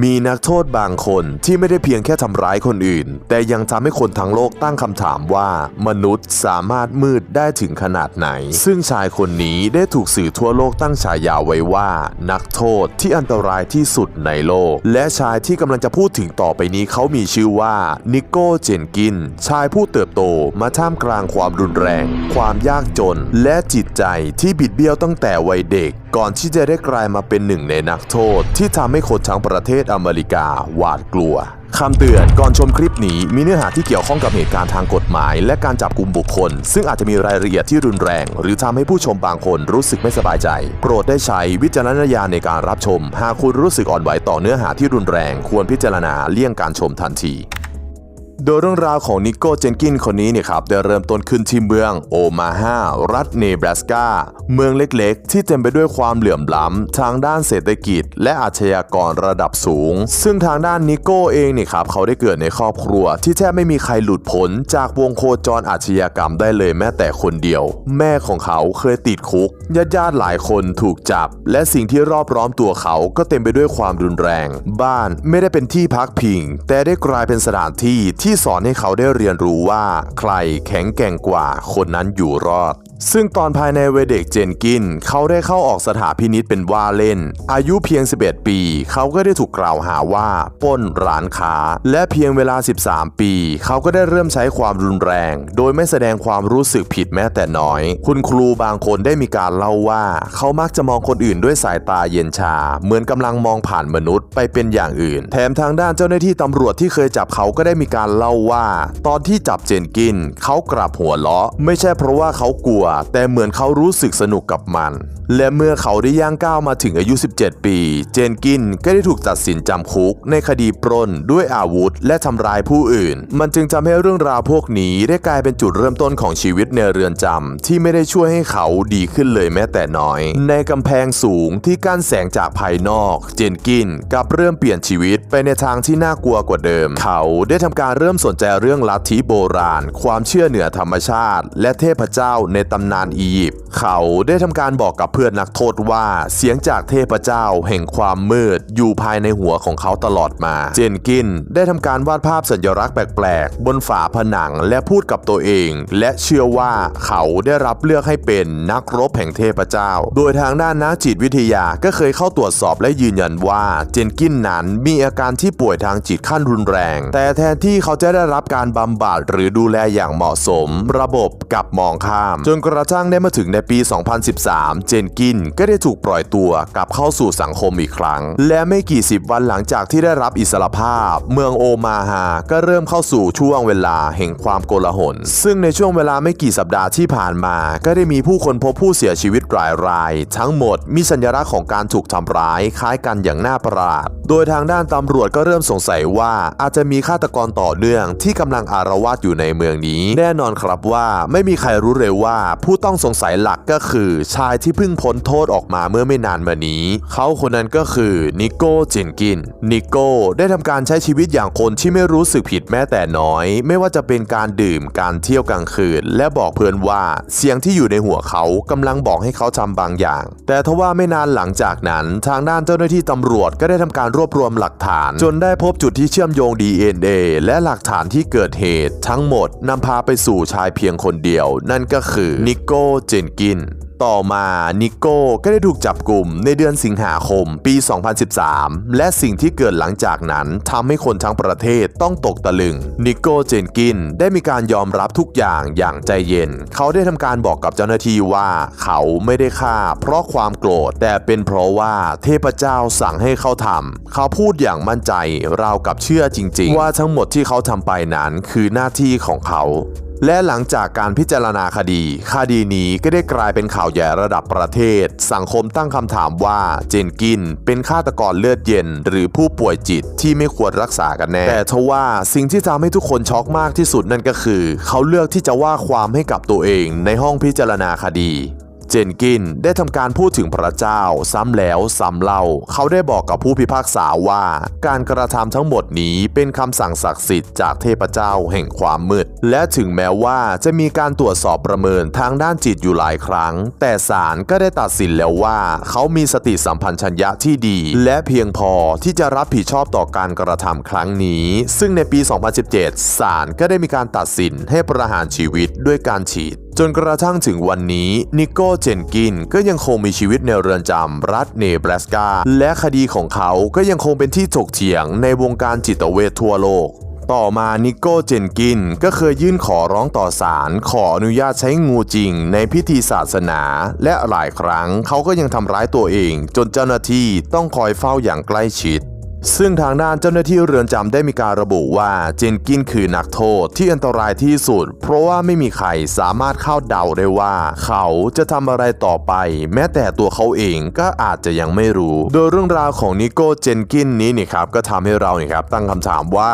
มีนักโทษบางคนที่ไม่ได้เพียงแค่ทำร้ายคนอื่น แต่ยังทำให้คนทั้งโลกตั้งคำถามว่า มนุษย์สามารถมืดได้ถึงขนาดไหน ซึ่งชายคนนี้ได้ถูกสื่อทั่วโลกตั้งฉายาไว้ว่า นักโทษที่อันตรายที่สุดในโลก และชายที่กำลังจะพูดถึงต่อไปนี้เขามีชื่อว่านิโก้เจนกิน ชายผู้เติบโตมาท่ามกลางความรุนแรง ความยากจน และจิตใจที่บิดเบี้ยวตั้งแต่วัยเด็ก ก่อนที่จะได้กลายมาเป็นหนึ่งในนักโทษ ที่ทำให้คนทั้งประเทศอเมริกาหวาดกลัวคำเตือนก่อนชมคลิปนี้มีเนื้อหาที่เกี่ยวข้องกับเหตุการณ์ทางกฎหมาย และการจับกลุ่มบุคคล ซึ่งอาจจะมีรายละเอียดที่รุนแรง หรือทำให้ผู้ชมบางคนรู้สึกไม่สบายใจ โปรดได้ใช้วิจารณญาณในการรับชม หากคุณรู้สึกอ่อนไหวต่อเนื้อหาที่รุนแรง ควรพิจารณาเลี่ยงการชมทันที โดยเรื่องราวของนิโก้เจนกินคนนี้เนี่ยครับได้เริ่มต้นขึ้นที่เมืองโอมาฮารัฐเนบราสกา เมืองเล็กๆ ที่เต็มไปด้วยความเหลื่อมล้ำทางด้านเศรษฐกิจ และอาชญากรระดับสูง ซึ่งทางด้านนิโก้เองเนี่ยครับเขาได้เกิดในครอบครัว ที่แทบไม่มีใครหลุดพ้นจากวงโคจรอาชญากรรมได้เลยแม้แต่คนเดียว แม่ของเขาเคยติดคุกญาติญาติหลายคนถูกจับ และสิ่งที่รอบร้อมตัวเขาก็เต็มไปด้วยความรุนแรง บ้านไม่ได้เป็นที่พักพิง แต่ได้กลายเป็นสถานที่ที่ที่สอนให้เขาได้เรียนรู้ว่าใครแข็งแกร่งกว่าคนนั้นอยู่รอด ซึ่งตอนภายในเวเด็กเจนกิน เขาได้เข้าออกสถานพินิษเป็นว่าเล่น อายุเพียง 11 ปี เขาก็ได้ถูกกล่าวหาว่าปล้นร้านค้า และเพียงเวลา 13 ปี เขาก็ได้เริ่มใช้ความรุนแรง โดยไม่แสดงความรู้สึกผิดแม้แต่น้อย คุณครูบางคนได้มีการเล่าว่า เขามักจะมองคนอื่นด้วยสายตาเย็นชา เหมือนกำลังมองผ่านมนุษย์ไปเป็นอย่างอื่น แถมทางด้านเจ้าหน้าที่ตำรวจที่เคยจับเขาก็ได้มีการเล่าว่า ตอนที่จับเจนกินเขากลับหัวเราะ ไม่ใช่เพราะว่าเขากลัว แต่เหมือนเขารู้สึกสนุกกับมัน และเมื่อเขาได้ย่างก้าวมาถึงอายุ 17 ปี เจนกินก็ได้ถูกตัดสินจำคุก ในคดีปล้นด้วยอาวุธ และทำร้ายผู้อื่น มันจึงทำให้เรื่องราวพวกนี้ได้กลายเป็นจุดเริ่มต้นของชีวิตในเรือนจำที่ไม่ได้ช่วยให้เขาดีขึ้นเลยแม้แต่น้อย ในกำแพงสูงที่กั้นแสงจากภายนอก เจนกินกลับเริ่มเปลี่ยนชีวิตไปในทางที่น่ากลัวกว่าเดิม เขาได้ทำการเริ่มสนใจเรื่องลัทธิโบราณ ความเชื่อเหนือธรรมชาติ และเทพเจ้าในตำนานอียิปต์เขาได้ทำการบอกกับเพื่อนนักโทษว่าเสียงจากเทพเจ้าแห่งความมืดอยู่ภายในหัวของเขาตลอดมา เจนกินได้ทำการวาดภาพสัญลักษณ์แปลกๆ บนฝาผนังและพูดกับตัวเอง และเชื่อว่าเขาได้รับเลือกให้เป็นนักรบแห่งเทพเจ้า โดยทางด้านนักจิตวิทยาก็เคยเข้าตรวจสอบและยืนยันว่าเจนกินนั้นมีอาการที่ป่วยทางจิตขั้นรุนแรง แต่แทนที่เขาาจะได้รับการบำบัดหรือดูแลอย่างเหมาะสม ระบบกับมองข้าม จนกระทั่งได้มาถึงในปี 2013 เจนกินก็ได้ถูกปล่อยตัวกลับเข้าสู่สังคมอีกครั้ง และไม่กี่สิบวันหลังจากที่ได้รับอิสรภาพ เมืองโอมาฮาก็เริ่มเข้าสู่ช่วงเวลาแห่งความโกลาหล ซึ่งในช่วงเวลาไม่กี่สัปดาห์ที่ผ่านมา ก็ได้มีผู้คนพบผู้เสียชีวิตรายราย ทั้งหมดมีสัญลักษณ์ของการถูกทำร้ายคล้ายกันอย่างน่าประหลาด โดยทางด้านตำรวจก็เริ่มสงสัยว่าอาจจะมีฆาตกรต่อเนื่องที่กำลังอารวาสอยู่ในเมืองนี้ แน่นอนครับว่าไม่มีใครรู้เลยว่า ผู้ต้องสงสัยหลักก็คือ ชายที่เพิ่งพ้นโทษออกมาเมื่อไม่นานมานี้ เขาคนนั้นก็คือนิโก้เจนกิน นิโก้ได้ทำการใช้ชีวิตอย่างคนที่ไม่รู้สึกผิดแม้แต่น้อย ไม่ว่าจะเป็นการดื่มการเที่ยวกลางคืน และบอกเพื่อนว่าเสียงที่อยู่ในหัวเขากำลังบอกให้เขาทำบางอย่าง แต่ทว่าไม่นานหลังจากนั้น ทางด้านเจ้าหน้าที่ตำรวจก็ได้ทำการรวบรวมหลักฐาน จนได้พบจุดที่เชื่อมโยง DNA และหลักักฐานที่เกิดเหตุทั้งหมดนำพาไปสู่ชายเพียงคนเดียว นั่นก็คือนิโก้เจนกิน ต่อมานิโก้ก็ได้ถูกจับกลุ่มในเดือนสิงหาคมปี 2013 และสิ่งที่เกิดหลังจากนั้นทำให้คนทั้งประเทศต้องตกตะลึง นิโก้เจนกินได้มีการยอมรับทุกอย่างอย่างใจเย็น เขาได้ทำการบอกกับเจ้าหน้าที่ว่าเขาไม่ได้ฆ่าเพราะความโกรธแต่เป็นเพราะว่าเทพเจ้าสั่งให้เขาทำเขาพูดอย่างมั่นใจราวกับเชื่อจริง ๆ ว่าทั้งหมดที่เขาทำไปนั้นคือหน้าที่ของเขา และหลังจากการพิจารณาคดี คดีนี้ก็ได้กลายเป็นข่าวใหญ่ระดับประเทศ สังคมตั้งคำถามว่าเจนกินเป็นฆาตกรเลือดเย็น หรือผู้ป่วยจิตที่ไม่ควรรักษากันแน่ แต่ทว่าสิ่งที่ทำให้ทุกคนช็อกมากที่สุดนั่นก็คือ เขาเลือกที่จะว่าความให้กับตัวเองในห้องพิจารณาคดี จนกินได้ทำการพูดถึงพระเจ้าซ้ำแล้วซ้ำเล่า เขาได้บอกกับผู้พิพากษาว่า การกระทำทั้งหมดนี้เป็นคำสั่งศักดิ์สิทธิ์จากเทพเจ้าแห่งความมืด และถึงแม้ว่าจะมีการตรวจสอบประเมินทางด้านจิตอยู่หลายครั้ง แต่ศาลก็ได้ตัดสินแล้วว่า เขามีสติสัมพันธ์ชัญญะที่ดี และเพียงพอที่จะรับผิดชอบต่อการกระทำครั้งนี้ ซึ่งในปี 2017ศาลก็ได้มีการตัดสินให้ประหารชีวิตด้วยการฉีด จนกระทั่งถึงวันนี้นิโก้เจนกินก็ยังคงมีชีวิตในเรือนจำรัฐเนบราสกา และคดีของเขาก็ยังคงเป็นที่ถกเถียงในวงการจิตเวชทั่วโลกต่อมานิโก้เจนกินก็เคยยื่นขอร้องต่อศาลขออนุญาตใช้งูจริงในพิธีศาสนา และหลายครั้งเขาก็ยังทำร้ายตัวเอง จนเจ้าหน้าที่ต้องคอยเฝ้าอย่างใกล้ชิด ซึ่งทางด้านเจ้าหน้าที่เรือนจำได้มีการระบุว่าเจนกินคือนักโทษที่อันตรายที่สุด เพราะว่าไม่มีใครสามารถคาดเดาได้ว่า เขาจะทำอะไรต่อไป แม้แต่ตัวเขาเองก็อาจจะยังไม่รู้ โดยเรื่องราวของนิโก้เจนกินนี้นี่ครับก็ทำให้เราเนี่ยครับตั้งคำถามว่า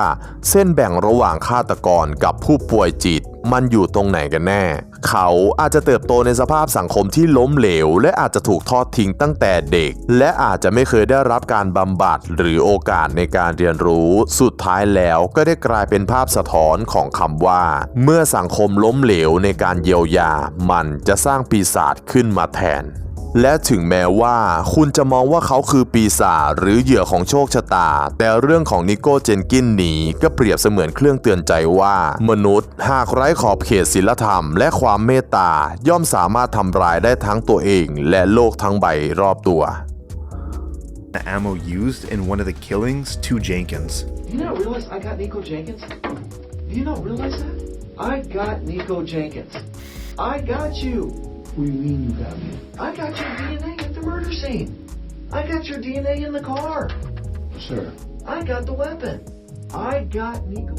เส้นแบ่งระหว่างฆาตกรกับผู้ป่วยจิตมันอยู่ตรงไหนกันแน่ เขาอาจจะเติบโตในสภาพสังคมที่ล้มเหลว และอาจจะถูกทอดทิ้งตั้งแต่เด็ก และอาจจะไม่เคยได้รับการบำบัดหรือโอกาสในการเรียนรู้สุดท้ายแล้วก็ได้กลายเป็นภาพสะท้อนของคำว่า เมื่อสังคมล้มเหลวในการเยียวยา มันจะสร้างปีศาจขึ้นมาแทนและถึงแม้ว่าคุณจะมองว่าเขาคือปีศาจหรือเหยื่อของโชคชะตา แต่เรื่องของนิโก้เจนกินนี้ก็เปรียบเสมือนเครื่องเตือนใจว่า มนุษย์หากไร้ขอบเขตศีลธรรมและความเมตตาย่อมสามารถทำร้ายได้ทั้งตัวเองและโลกทั้งใบรอบตัว The ammo used in one of the killings to Jenkins. You not realize I got Nico Jenkins? Do you not realize that? I got Nico Jenkins. I got you. What do you mean you got me? I got your DNA at the murder scene. I got your DNA in the car. Sir. I got the weapon. I got Nico.